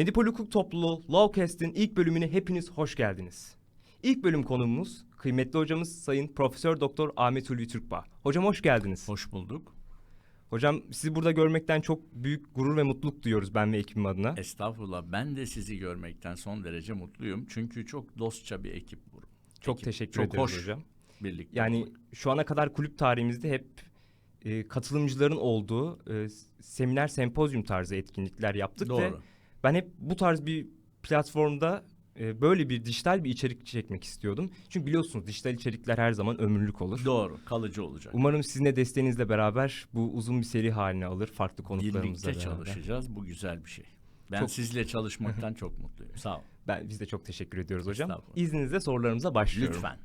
Medipol Hukuk Topluluğu Lawcast'in ilk bölümüne hepiniz hoş geldiniz. İlk bölüm konuğumuz kıymetli hocamız Sayın Profesör Doktor Ahmet Ulvi Türkbağ. Hocam hoş geldiniz. Hoş bulduk. Hocam sizi burada görmekten çok büyük gurur ve mutluluk duyuyoruz ben ve ekibim adına. Estağfurullah. Ben de sizi görmekten son derece mutluyum. Çünkü çok dostça bir ekip bu. Çok Ekip. teşekkür çok ederiz hoş hocam. birlikte. Yani olmak. şu ana kadar kulüp tarihimizde hep e, katılımcıların olduğu e, seminer, sempozyum tarzı etkinlikler yaptık ve Doğru. Ben hep bu tarz bir platformda e, böyle bir dijital bir içerik çekmek istiyordum. Çünkü biliyorsunuz dijital içerikler her zaman ömürlük olur. Doğru. Kalıcı olacak. Umarım sizin de desteğinizle beraber bu uzun bir seri haline alır farklı konuklarımızla Birlikte beraber. çalışacağız. Bu güzel bir şey. Ben Çok- sizle çalışmaktan çok mutluyum. Sağ ol. Ben biz de çok teşekkür ediyoruz hocam. İzninizle sorularımıza başlıyorum. Lütfen.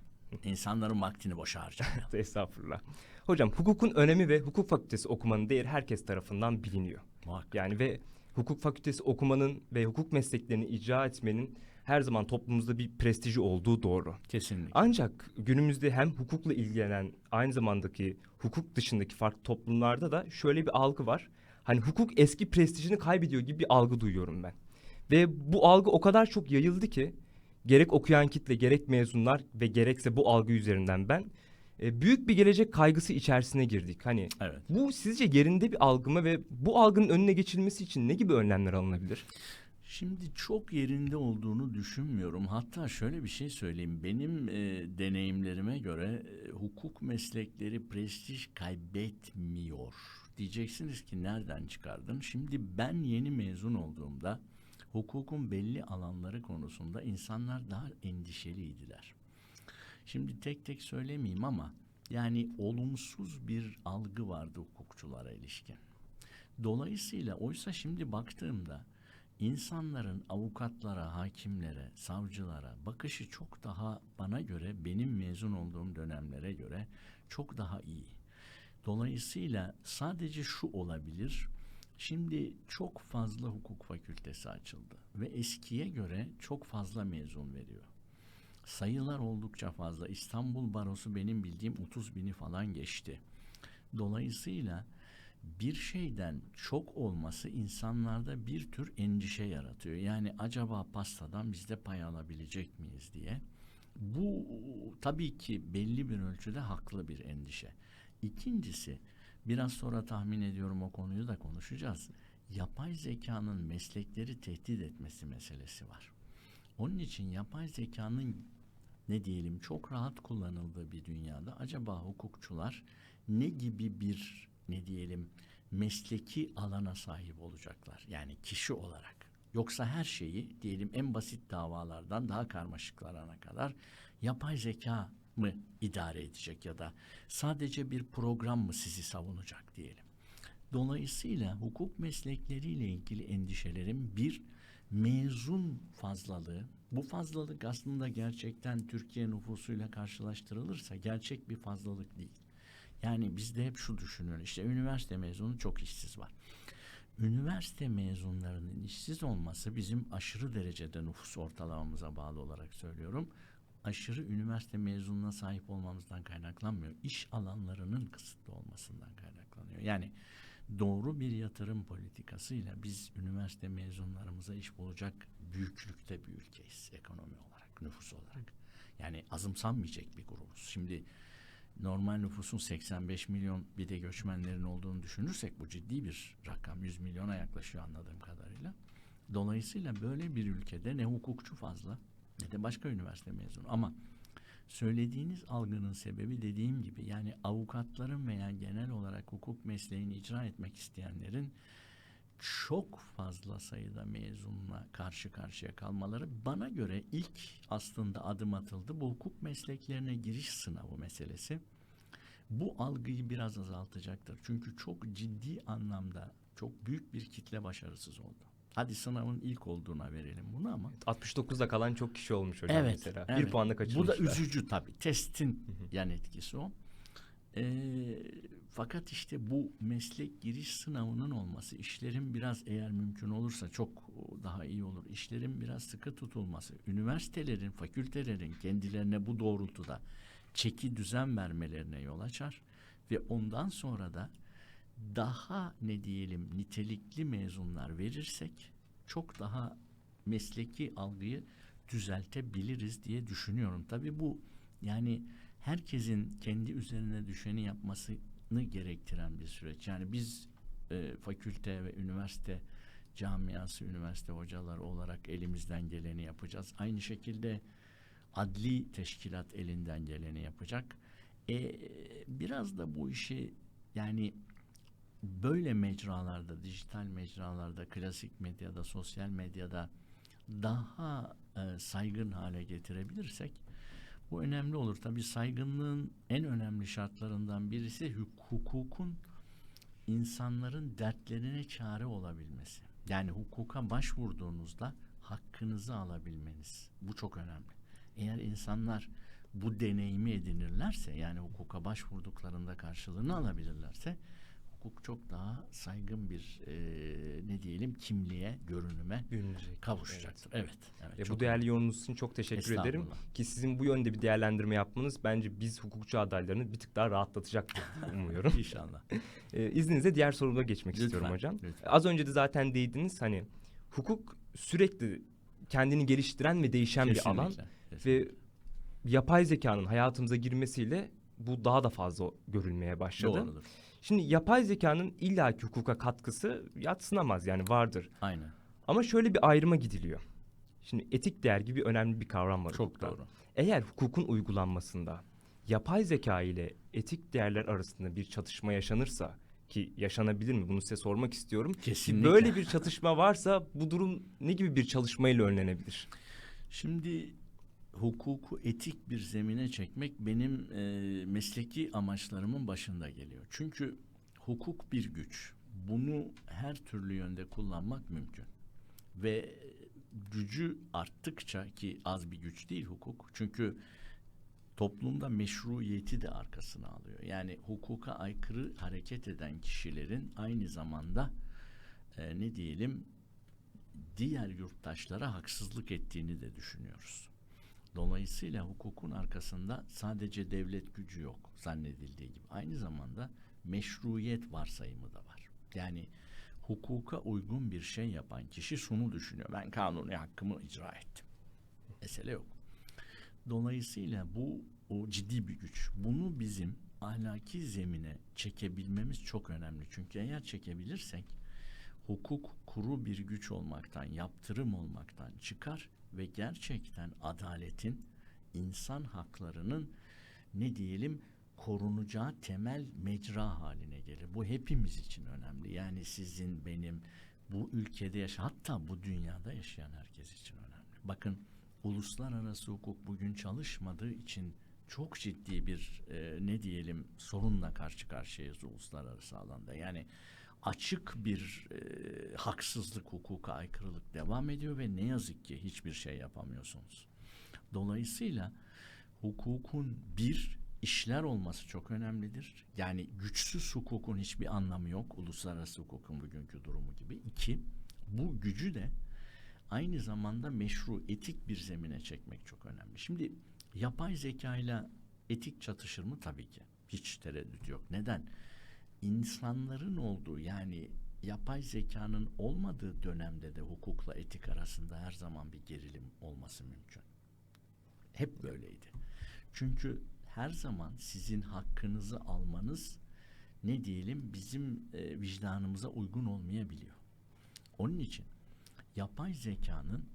İnsanların vaktini boşa harcamayalım. Estağfurullah. Hocam hukukun önemi ve hukuk fakültesi okumanın değeri herkes tarafından biliniyor. Muhakkak. Yani ve hukuk fakültesi okumanın ve hukuk mesleklerini icra etmenin her zaman toplumumuzda bir prestiji olduğu doğru. Kesinlikle. Ancak günümüzde hem hukukla ilgilenen aynı zamandaki hukuk dışındaki farklı toplumlarda da şöyle bir algı var. Hani hukuk eski prestijini kaybediyor gibi bir algı duyuyorum ben. Ve bu algı o kadar çok yayıldı ki gerek okuyan kitle gerek mezunlar ve gerekse bu algı üzerinden ben e, büyük bir gelecek kaygısı içerisine girdik. Hani Evet. bu sizce yerinde bir algı mı ve bu algının önüne geçilmesi için ne gibi önlemler alınabilir? Şimdi çok yerinde olduğunu düşünmüyorum. Hatta şöyle bir şey söyleyeyim. Benim e, deneyimlerime göre e, hukuk meslekleri prestij kaybetmiyor. Diyeceksiniz ki nereden çıkardın? Şimdi ben yeni mezun olduğumda hukukun belli alanları konusunda insanlar daha endişeliydiler. Şimdi tek tek söylemeyeyim ama yani olumsuz bir algı vardı hukukçulara ilişkin. Dolayısıyla oysa şimdi baktığımda insanların avukatlara, hakimlere, savcılara bakışı çok daha bana göre benim mezun olduğum dönemlere göre çok daha iyi. Dolayısıyla sadece şu olabilir. Şimdi çok fazla hukuk fakültesi açıldı ve eskiye göre çok fazla mezun veriyor. Sayılar oldukça fazla. İstanbul Barosu benim bildiğim 30 bini falan geçti. Dolayısıyla bir şeyden çok olması insanlarda bir tür endişe yaratıyor. Yani acaba pastadan biz de pay alabilecek miyiz diye. Bu tabii ki belli bir ölçüde haklı bir endişe. İkincisi biraz sonra tahmin ediyorum o konuyu da konuşacağız. Yapay zekanın meslekleri tehdit etmesi meselesi var. Onun için yapay zekanın ne diyelim çok rahat kullanıldığı bir dünyada acaba hukukçular ne gibi bir ne diyelim mesleki alana sahip olacaklar yani kişi olarak. Yoksa her şeyi diyelim en basit davalardan daha karmaşıklarına kadar yapay zeka mı idare edecek ya da sadece bir program mı sizi savunacak diyelim. Dolayısıyla hukuk meslekleriyle ilgili endişelerim bir mezun fazlalığı. Bu fazlalık aslında gerçekten Türkiye nüfusuyla karşılaştırılırsa gerçek bir fazlalık değil. Yani bizde hep şu düşünülür. İşte üniversite mezunu çok işsiz var. Üniversite mezunlarının işsiz olması bizim aşırı derecede nüfus ortalamamıza bağlı olarak söylüyorum. Aşırı üniversite mezununa sahip olmamızdan kaynaklanmıyor. İş alanlarının kısıtlı olmasından kaynaklanıyor. Yani doğru bir yatırım politikasıyla biz üniversite mezunlarımıza iş bulacak büyüklükte bir ülkeyiz ekonomi olarak, nüfus olarak. Yani azımsanmayacak bir grubuz. Şimdi normal nüfusun 85 milyon bir de göçmenlerin olduğunu düşünürsek bu ciddi bir rakam. 100 milyona yaklaşıyor anladığım kadarıyla. Dolayısıyla böyle bir ülkede ne hukukçu fazla ne de başka üniversite mezunu. Ama söylediğiniz algının sebebi dediğim gibi yani avukatların veya genel olarak hukuk mesleğini icra etmek isteyenlerin çok fazla sayıda mezunla karşı karşıya kalmaları bana göre ilk aslında adım atıldı. Bu hukuk mesleklerine giriş sınavı meselesi bu algıyı biraz azaltacaktır. Çünkü çok ciddi anlamda çok büyük bir kitle başarısız oldu. Hadi sınavın ilk olduğuna verelim bunu ama 69'da kalan çok kişi olmuş hocam Evet, mesela. evet. Bir puanla Bu kaçırmışlar. da üzücü tabii. Testin yan etkisi o. Ee, fakat işte bu meslek giriş sınavının olması, işlerin biraz eğer mümkün olursa çok daha iyi olur. İşlerin biraz sıkı tutulması, üniversitelerin, fakültelerin kendilerine bu doğrultuda çeki düzen vermelerine yol açar ve ondan sonra da daha ne diyelim nitelikli mezunlar verirsek çok daha mesleki algıyı düzeltebiliriz diye düşünüyorum. Tabii bu yani herkesin kendi üzerine düşeni yapmasını gerektiren bir süreç. Yani biz e, fakülte ve üniversite camiası, üniversite hocaları olarak elimizden geleni yapacağız. Aynı şekilde adli teşkilat elinden geleni yapacak. E, biraz da bu işi yani böyle mecralarda, dijital mecralarda, klasik medyada, sosyal medyada daha e, saygın hale getirebilirsek bu önemli olur. Tabii saygınlığın en önemli şartlarından birisi huk- hukukun insanların dertlerine çare olabilmesi. Yani hukuka başvurduğunuzda hakkınızı alabilmeniz. Bu çok önemli. Eğer insanlar bu deneyimi edinirlerse yani hukuka başvurduklarında karşılığını alabilirlerse hukuk çok daha saygın bir e, ne diyelim kimliğe, görünüme Bürünecek. kavuşacaktır. Evet. evet, Ya çok bu değerli yorumunuz için çok teşekkür ederim. Ki sizin bu yönde bir değerlendirme yapmanız bence biz hukukçu adaylarını bir tık daha rahatlatacaktır umuyorum. İnşallah. Ee, izninizle diğer soruma geçmek Lütfen, istiyorum hocam. lütfen. Az önce de zaten değdiniz hani hukuk sürekli kendini geliştiren ve değişen bir alan Kesinlikle, kesinlikle. ve yapay zekanın hayatımıza girmesiyle bu daha da fazla görülmeye başladı. Doğrudur. Şimdi yapay zekanın illaki hukuka katkısı yatsınamaz yani vardır. Aynen. Ama şöyle bir ayrıma gidiliyor. Şimdi etik değer gibi önemli bir kavram var Çok hukukta. doğru. Eğer hukukun uygulanmasında yapay zeka ile etik değerler arasında bir çatışma yaşanırsa ki yaşanabilir mi bunu size sormak istiyorum. Kesinlikle. Böyle bir çatışma varsa bu durum ne gibi bir çalışmayla önlenebilir? Şimdi hukuku etik bir zemine çekmek benim e, mesleki amaçlarımın başında geliyor. Çünkü hukuk bir güç. Bunu her türlü yönde kullanmak mümkün. Ve gücü arttıkça ki az bir güç değil hukuk. Çünkü toplumda meşruiyeti de arkasına alıyor. Yani hukuka aykırı hareket eden kişilerin aynı zamanda e, ne diyelim diğer yurttaşlara haksızlık ettiğini de düşünüyoruz. Dolayısıyla hukukun arkasında sadece devlet gücü yok zannedildiği gibi. Aynı zamanda meşruiyet varsayımı da var. Yani hukuka uygun bir şey yapan kişi şunu düşünüyor. Ben kanuni hakkımı icra ettim. Mesele yok. Dolayısıyla bu o ciddi bir güç. Bunu bizim ahlaki zemine çekebilmemiz çok önemli. Çünkü eğer çekebilirsek hukuk kuru bir güç olmaktan, yaptırım olmaktan çıkar ve gerçekten adaletin, insan haklarının ne diyelim korunacağı temel mecra haline gelir. Bu hepimiz için önemli. Yani sizin, benim, bu ülkede yaşayan, hatta bu dünyada yaşayan herkes için önemli. Bakın uluslararası hukuk bugün çalışmadığı için çok ciddi bir e, ne diyelim sorunla karşı karşıyayız uluslararası alanda. Yani açık bir e, haksızlık, hukuka aykırılık devam ediyor ve ne yazık ki hiçbir şey yapamıyorsunuz. Dolayısıyla hukukun bir işler olması çok önemlidir. Yani güçsüz hukukun hiçbir anlamı yok. Uluslararası hukukun bugünkü durumu gibi. İki, bu gücü de aynı zamanda meşru, etik bir zemine çekmek çok önemli. Şimdi yapay zeka ile etik çatışır mı? Tabii ki. Hiç tereddüt yok. Neden? İnsanların olduğu yani yapay zekanın olmadığı dönemde de hukukla etik arasında her zaman bir gerilim olması mümkün. Hep böyleydi. Çünkü her zaman sizin hakkınızı almanız ne diyelim bizim e, vicdanımıza uygun olmayabiliyor. Onun için yapay zekanın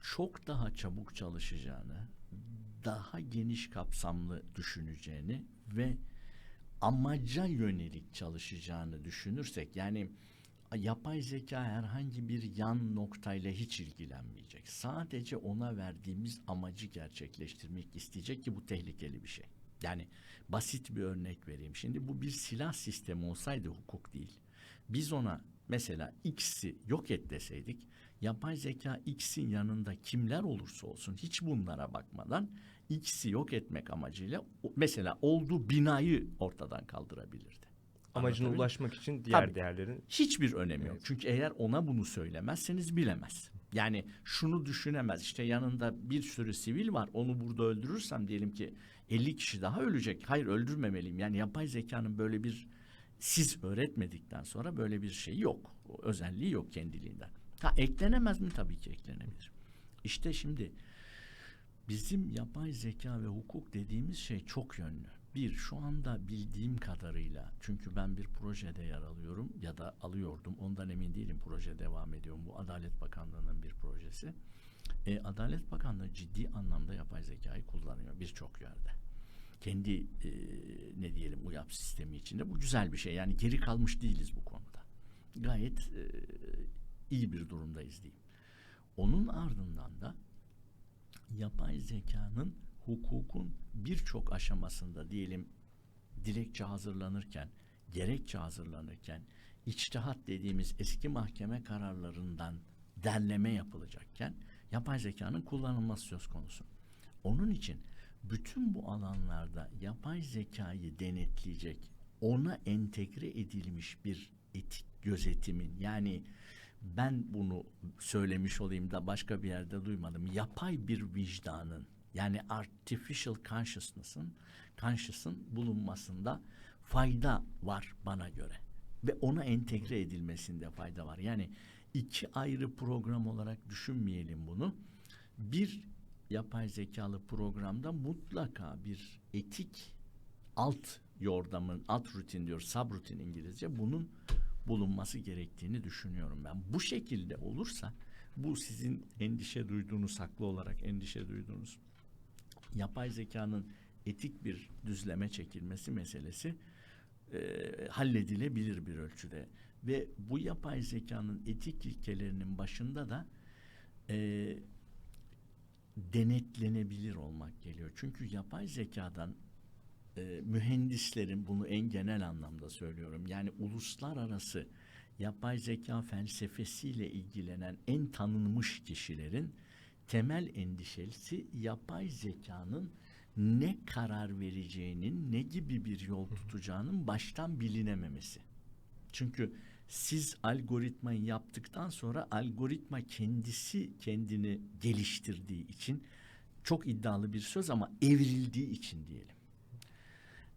çok daha çabuk çalışacağını, daha geniş kapsamlı düşüneceğini ve amaca yönelik çalışacağını düşünürsek yani yapay zeka herhangi bir yan noktayla hiç ilgilenmeyecek. Sadece ona verdiğimiz amacı gerçekleştirmek isteyecek ki bu tehlikeli bir şey. Yani basit bir örnek vereyim. Şimdi bu bir silah sistemi olsaydı hukuk değil. Biz ona mesela X'i yok et deseydik yapay zeka X'in yanında kimler olursa olsun hiç bunlara bakmadan X'i yok etmek amacıyla mesela olduğu binayı ortadan kaldırabilirdi. Amacına ulaşmak için diğer Tabii. değerlerin Hiçbir önemi yok. Evet. Çünkü eğer ona bunu söylemezseniz bilemez. Yani şunu düşünemez. İşte yanında bir sürü sivil var. Onu burada öldürürsem diyelim ki 50 kişi daha ölecek. Hayır öldürmemeliyim. Yani yapay zekanın böyle bir siz öğretmedikten sonra böyle bir şey yok. O özelliği yok kendiliğinden. Ha eklenemez mi? Tabii ki eklenebilir. İşte şimdi bizim yapay zeka ve hukuk dediğimiz şey çok yönlü. Bir, şu anda bildiğim kadarıyla, çünkü ben bir projede yer alıyorum ya da alıyordum, ondan emin değilim proje devam ediyor. Bu Adalet Bakanlığı'nın bir projesi. E, Adalet Bakanlığı ciddi anlamda yapay zekayı kullanıyor birçok yerde. Kendi e, ne diyelim UYAP sistemi içinde bu güzel bir şey. Yani geri kalmış değiliz bu konuda. Gayet e, iyi bir durumdayız diyeyim. Onun ardından da yapay zekanın hukukun birçok aşamasında diyelim dilekçe hazırlanırken, gerekçe hazırlanırken, içtihat dediğimiz eski mahkeme kararlarından derleme yapılacakken yapay zekanın kullanılması söz konusu. Onun için bütün bu alanlarda yapay zekayı denetleyecek, ona entegre edilmiş bir etik gözetimin yani ben bunu söylemiş olayım da başka bir yerde duymadım. Yapay bir vicdanın yani artificial consciousness'ın conscious'ın bulunmasında fayda var bana göre. Ve ona entegre edilmesinde fayda var. Yani iki ayrı program olarak düşünmeyelim bunu. Bir yapay zekalı programda mutlaka bir etik alt yordamın, alt rutin diyor, subrutin İngilizce bunun bulunması gerektiğini düşünüyorum ben. Bu şekilde olursa bu sizin endişe duyduğunuz, haklı olarak endişe duyduğunuz yapay zekanın etik bir düzleme çekilmesi meselesi e, halledilebilir bir ölçüde. Ve bu yapay zekanın etik ilkelerinin başında da e, denetlenebilir olmak geliyor. Çünkü yapay zekadan e, mühendislerin bunu en genel anlamda söylüyorum. Yani uluslararası yapay zeka felsefesiyle ilgilenen en tanınmış kişilerin temel endişesi yapay zekanın ne karar vereceğinin, ne gibi bir yol tutacağının baştan bilinememesi. Çünkü siz algoritmayı yaptıktan sonra algoritma kendisi kendini geliştirdiği için çok iddialı bir söz ama evrildiği için diyelim.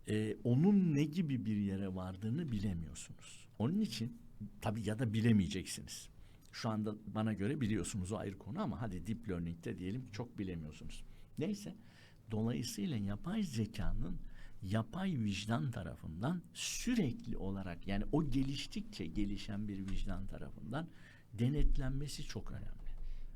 Ee, onun ne gibi bir yere vardığını bilemiyorsunuz. Onun için tabii ya da bilemeyeceksiniz. Şu anda bana göre biliyorsunuz o ayrı konu ama hadi deep learning'de diyelim çok bilemiyorsunuz. Neyse dolayısıyla yapay zekanın yapay vicdan tarafından sürekli olarak yani o geliştikçe gelişen bir vicdan tarafından denetlenmesi çok önemli.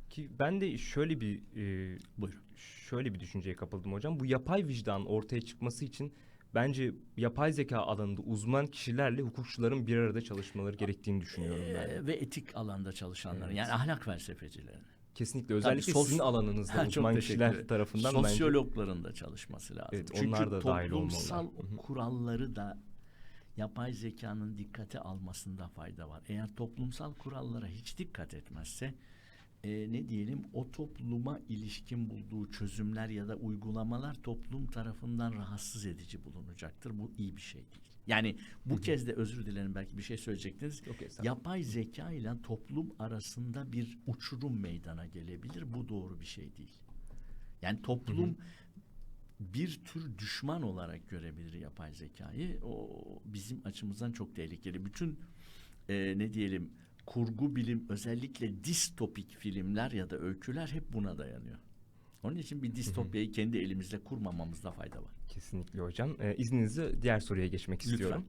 Ki ben de şöyle bir e, Buyurun. şöyle bir düşünceye kapıldım hocam. Bu yapay vicdan ortaya çıkması için bence yapay zeka alanında uzman kişilerle hukukçuların bir arada çalışmaları gerektiğini düşünüyorum ben. Ee, ve etik alanda çalışanların Evet. yani ahlak felsefecilerin. Kesinlikle özellikle sos- sizin alanınızda Ha, uzman kişiler tarafından bence Sosyologların da çalışması lazım. Evet, Çünkü onlar da toplumsal kuralları da yapay zekanın dikkate almasında fayda var. Eğer toplumsal kurallara hiç dikkat etmezse e, ne diyelim o topluma ilişkin bulduğu çözümler ya da uygulamalar toplum tarafından rahatsız edici bulunacaktır. Bu iyi bir şey değil. Yani bu kez de özür dilerim belki bir şey söyleyecektiniz. Estağfurullah. Yapay zeka ile toplum arasında bir uçurum meydana gelebilir. Bu doğru bir şey değil. Yani toplum bir tür düşman olarak görebilir yapay zekayı. O bizim açımızdan çok tehlikeli. Bütün e, ne diyelim kurgu bilim özellikle distopik filmler ya da öyküler hep buna dayanıyor. Onun için bir distopyayı kendi elimizde kurmamamızda fayda var. Kesinlikle hocam. Ee, izninizle diğer soruya geçmek istiyorum.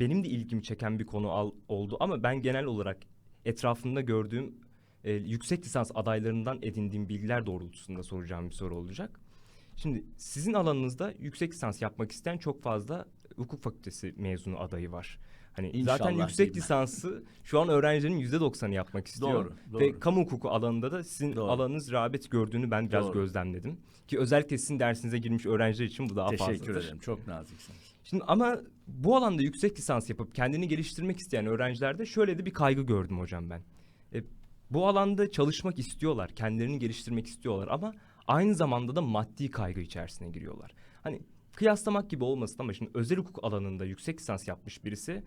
Benim de ilgimi çeken bir konu al, oldu ama ben genel olarak etrafımda gördüğüm e, yüksek lisans adaylarından edindiğim bilgiler doğrultusunda soracağım bir soru olacak. Şimdi sizin alanınızda yüksek lisans yapmak isteyen çok fazla hukuk fakültesi mezunu adayı var. Hani İnşallah zaten yüksek lisansı şu an öğrencilerin yüzde doksanı yapmak istiyor. Doğru, Ve doğru. kamu hukuku alanında da sizin Doğru. alanınız rağbet gördüğünü ben biraz Doğru. gözlemledim. Ki özellikle sizin dersinize girmiş öğrenciler için bu daha Teşekkür fazladır. ederim. Çok naziksiniz. Şimdi ama bu alanda yüksek lisans yapıp kendini geliştirmek isteyen öğrencilerde şöyle de bir kaygı gördüm hocam ben. E, bu alanda çalışmak istiyorlar, kendilerini geliştirmek istiyorlar ama aynı zamanda da maddi kaygı içerisine giriyorlar. Hani kıyaslamak gibi olmasın ama şimdi özel hukuk alanında yüksek lisans yapmış birisi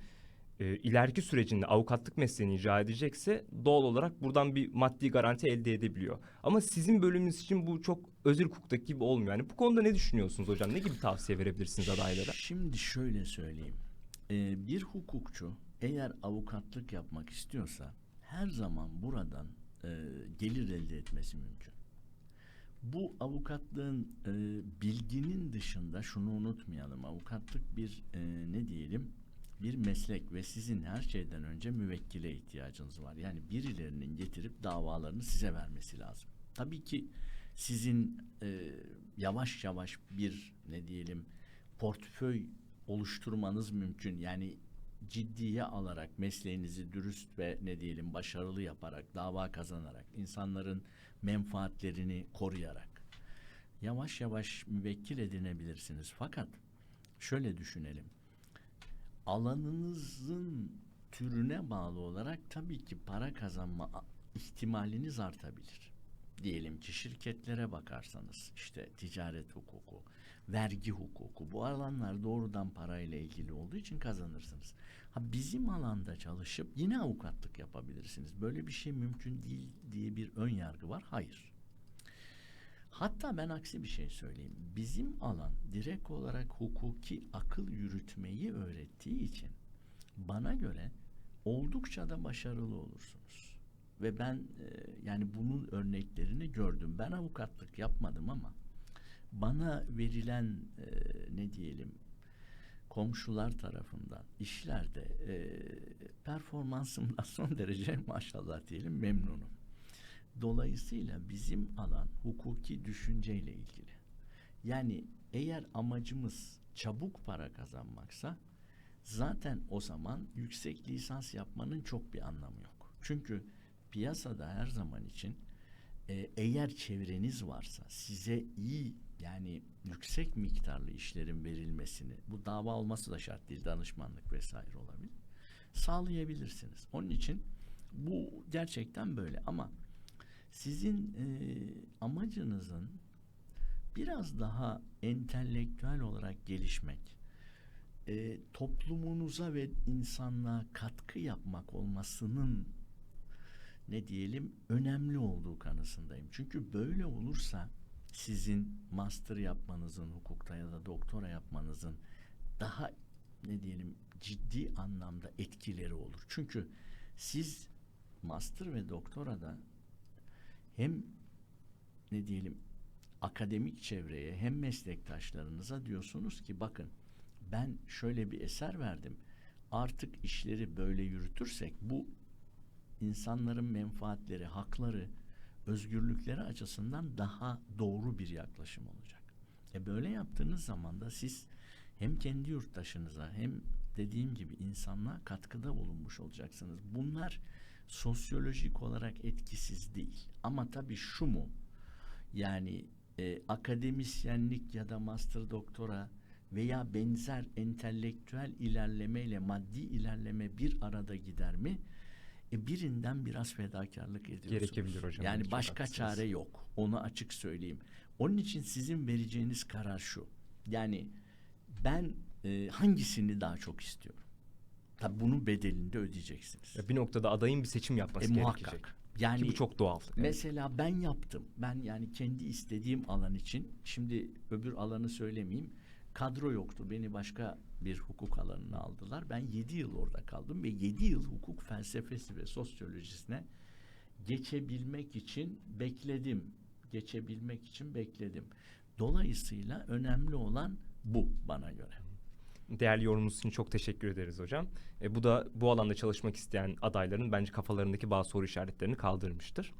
e, ileriki sürecinde avukatlık mesleğini icra edecekse doğal olarak buradan bir maddi garanti elde edebiliyor. Ama sizin bölümünüz için bu çok özel hukuktaki gibi olmuyor. Yani bu konuda ne düşünüyorsunuz hocam? Ne gibi tavsiye verebilirsiniz adaylara? Şimdi şöyle söyleyeyim. Ee, bir hukukçu eğer avukatlık yapmak istiyorsa her zaman buradan e, gelir elde etmesi mümkün. Bu avukatlığın e, bilginin dışında şunu unutmayalım. Avukatlık bir e, ne diyelim bir meslek ve sizin her şeyden önce müvekkile ihtiyacınız var. Yani birilerinin getirip davalarını size vermesi lazım. Tabii ki sizin e, yavaş yavaş bir ne diyelim portföy oluşturmanız mümkün. Yani ciddiye alarak mesleğinizi dürüst ve ne diyelim başarılı yaparak, dava kazanarak, insanların menfaatlerini koruyarak yavaş yavaş müvekkil edinebilirsiniz. Fakat şöyle düşünelim. Alanınızın türüne bağlı olarak tabii ki para kazanma ihtimaliniz artabilir. Diyelim ki şirketlere bakarsanız işte ticaret hukuku, vergi hukuku bu alanlar doğrudan parayla ilgili olduğu için kazanırsınız. Ha bizim alanda çalışıp yine avukatlık yapabilirsiniz. Böyle bir şey mümkün değil diye bir ön yargı var. Hayır. Hatta ben aksi bir şey söyleyeyim. Bizim alan direkt olarak hukuki akıl yürütmeyi öğrettiği için bana göre oldukça da başarılı olursunuz. Ve ben e, yani bunun örneklerini gördüm. Ben avukatlık yapmadım ama bana verilen e, ne diyelim komşular tarafından işlerde e, performansımdan son derece maşallah diyelim memnunum. Dolayısıyla bizim alan hukuki düşünceyle ilgili. Yani eğer amacımız çabuk para kazanmaksa zaten o zaman yüksek lisans yapmanın çok bir anlamı yok. Çünkü piyasada her zaman için e, eğer çevreniz varsa size iyi yani yüksek miktarlı işlerin verilmesini bu dava olması da şart değil danışmanlık vesaire olabilir sağlayabilirsiniz. Onun için bu gerçekten böyle ama sizin e, amacınızın biraz daha entelektüel olarak gelişmek, e, toplumunuza ve insanlığa katkı yapmak olmasının ne diyelim önemli olduğu kanısındayım. Çünkü böyle olursa sizin master yapmanızın hukukta ya da doktora yapmanızın daha ne diyelim ciddi anlamda etkileri olur. Çünkü siz master ve doktorada hem ne diyelim akademik çevreye hem meslektaşlarınıza diyorsunuz ki bakın ben şöyle bir eser verdim. Artık işleri böyle yürütürsek bu insanların menfaatleri, hakları, özgürlükleri açısından daha doğru bir yaklaşım olacak. E böyle yaptığınız zaman da siz hem kendi yurttaşınıza hem dediğim gibi insanlığa katkıda bulunmuş olacaksınız. Bunlar sosyolojik olarak etkisiz değil. Ama tabii şu mu? Yani e, akademisyenlik ya da master doktora veya benzer entelektüel ilerlemeyle maddi ilerleme bir arada gider mi? E birinden biraz fedakarlık ediyorsunuz. Gerekebilir hocam, Yani başka haklısınız. çare yok. Onu açık söyleyeyim. Onun için sizin vereceğiniz karar şu. Yani ben e, hangisini daha çok istiyorum? Tabii bunun bedelini de ödeyeceksiniz. Ya bir noktada adayın bir seçim yapması E, gerekecek. muhakkak. Yani Ki bu çok doğal. Evet. Mesela ben yaptım. Ben yani kendi istediğim alan için şimdi öbür alanı söylemeyeyim. Kadro yoktu. Beni başka bir hukuk alanına aldılar. Ben 7 yıl orada kaldım ve 7 yıl hukuk felsefesi ve sosyolojisine geçebilmek için bekledim. Geçebilmek için bekledim. Dolayısıyla önemli olan bu bana göre. Değerli yorumunuz için çok teşekkür ederiz hocam. E, bu da bu alanda çalışmak isteyen adayların bence kafalarındaki bazı soru işaretlerini kaldırmıştır.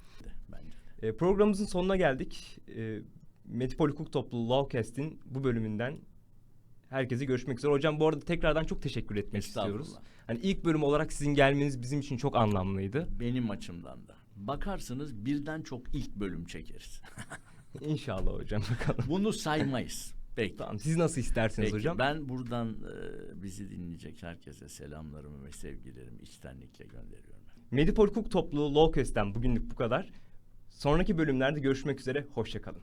Bence. E, programımızın sonuna geldik. E, Metropol Hukuk Topluluğu Lawcast'in bu bölümünden herkese görüşmek üzere. Hocam bu arada tekrardan çok teşekkür etmek istiyoruz. Hani ilk bölüm olarak sizin gelmeniz bizim için çok anlamlıydı. Benim açımdan da. Bakarsınız birden çok ilk bölüm çekeriz. İnşallah hocam bakalım. Bunu saymayız. Peki. Tamam siz nasıl isterseniz Peki, hocam. Ben buradan e, bizi dinleyecek herkese selamlarımı ve sevgilerimi içtenlikle gönderiyorum. Medipol Hukuk Topluluğu Lawcast'ten bugünlük bu kadar. Sonraki bölümlerde görüşmek üzere. Hoşçakalın.